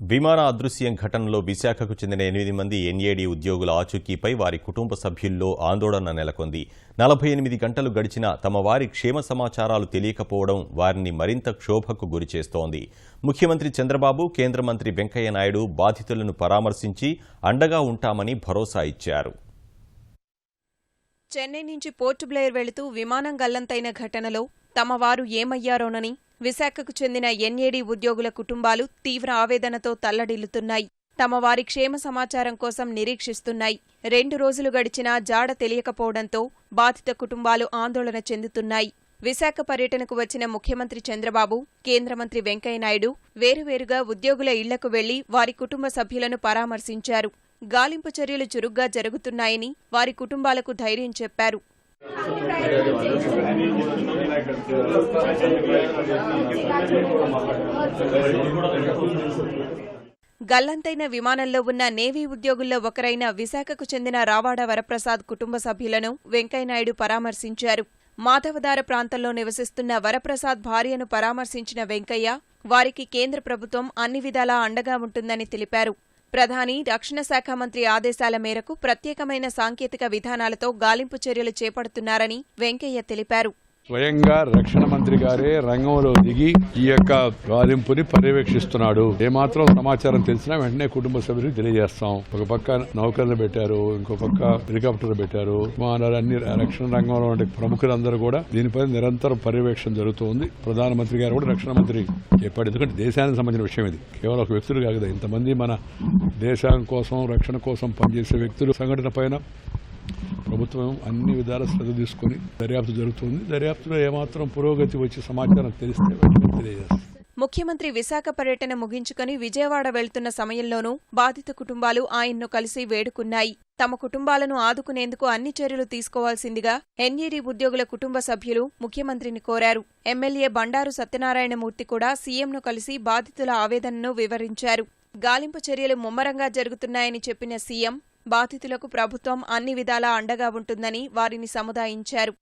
విమాన అదృశ్యం ఘటనలో విశాఖకు చెందిన ఎనిమిది మంది ఎన్ఏడి ఉద్యోగుల ఆచూకీపై వారి కుటుంబ సభ్యుల్లో ఆందోళన నెలకొంది. నలభై ఎనిమిది గంటలు గడిచినా తమ వారి క్షేమ సమాచారాలు తెలియకపోవడం వారిని మరింత క్షోభకు గురిచేస్తోంది ముఖ్యమంత్రి చంద్రబాబు కేంద్ర మంత్రి వెంకయ్య నాయుడు బాధితులను పరామర్శించి అండగా ఉంటామని భరోసా ఇచ్చారు. చెన్నై నుంచి పోర్ట్ బ్లేయర్ వెళుతూ విమానం గల్లంతైన ఘటనలో తమ వారు ఏమయ్యారోనని విశాఖకు చెందిన ఎన్ఏడీ ఉద్యోగుల కుటుంబాలు తీవ్ర ఆవేదనతో తల్లడిల్లుతున్నాయి. తమ వారి క్షేమ సమాచారం కోసం నిరీక్షిస్తున్నాయి. రెండు రోజులు గడిచినా జాడ తెలియకపోవడంతో బాధిత కుటుంబాలు ఆందోళన చెందుతున్నాయి. విశాఖ పర్యటనకు వచ్చిన ముఖ్యమంత్రి చంద్రబాబు కేంద్ర మంత్రి వెంకయ్యనాయుడు వేరువేరుగా ఉద్యోగుల ఇళ్ళకు వెళ్ళి వారి కుటుంబ సభ్యులను పరామర్శించారు. గాలింపు చర్యలు చురుగ్గా జరుగుతున్నాయని వారి కుటుంబాలకు ధైర్యం చెప్పారు. గల్లంతైన విమానంలో ఉన్న నేవీ ఉద్యోగుల్లో ఒకరైన విశాఖకు చెందిన రావాడ వరప్రసాద్ కుటుంబ సభ్యులను వెంకయ్యనాయుడు పరామర్శించారు. మాధవదార ప్రాంతంలో నివసిస్తున్న వరప్రసాద్ భార్యను పరామర్శించిన వెంకయ్య వారికి కేంద్ర ప్రభుత్వం అన్ని విధాలా అండగా ఉంటుందని తెలిపారు. ప్రధాని రక్షణ శాఖ మంత్రి ఆదేశాల మేరకు ప్రత్యేకమైన సాంకేతిక విధానాలతో గాలింపు చర్యలు చేపడుతున్నారని వెంకయ్య తెలిపారు. స్వయంగా రక్షణ మంత్రి గారే రంగంలో దిగి ఈ యొక్క గాలింపుని పర్యవేక్షిస్తున్నాడు. ఏమాత్రం సమాచారం తెలిసినా వెంటనే కుటుంబ సభ్యులకు తెలియజేస్తాం. ఒక పక్క నౌకర్లు పెట్టారు ఇంకో పక్క హెలికాప్టర్లు పెట్టారు. విమానాలు అన్ని రక్షణ రంగంలో ఉండే ప్రముఖులందరూ కూడా దీనిపై నిరంతరం పర్యవేక్షణ జరుగుతుంది. ప్రధానమంత్రి గారు కూడా రక్షణ మంత్రి చెప్పాడు. ఎందుకంటే దేశానికి సంబంధించిన విషయం ఇది. కేవలం ఒక వ్యక్తులు కాదు ఇంతమంది మన దేశం కోసం రక్షణ కోసం పనిచేసే వ్యక్తులు సంఘటన పైన ప్రభుత్వం అన్ని విధాల శ్రద్ధ తీసుకుని దర్యాప్తు జరుగుతుంది. దర్యాప్తులో ఏమాత్రం పురోగతి వచ్చి సమాచారం తెలిస్తే తెలియజేస్తాం ముఖ్యమంత్రి విశాఖ పర్యటన ముగించుకుని విజయవాడ వెళ్తున్న సమయంలోనూ బాధిత కుటుంబాలు ఆయన్ను కలిసి వేడుకున్నాయి. తమ కుటుంబాలను ఆదుకునేందుకు అన్ని చర్యలు తీసుకోవాల్సిందిగా ఎన్ఈడీ ఉద్యోగుల కుటుంబ సభ్యులు ముఖ్యమంత్రిని కోరారు. ఎమ్మెల్యే బండారు సత్యనారాయణమూర్తి కూడా సీఎంను కలిసి బాధితుల ఆవేదనను వివరించారు. గాలింపు చర్యలు ముమ్మరంగా జరుగుతున్నాయని చెప్పిన సీఎం బాధితులకు ప్రభుత్వం అన్ని విధాలా అండగా ఉంటుందని వారిని సముదాయించారు.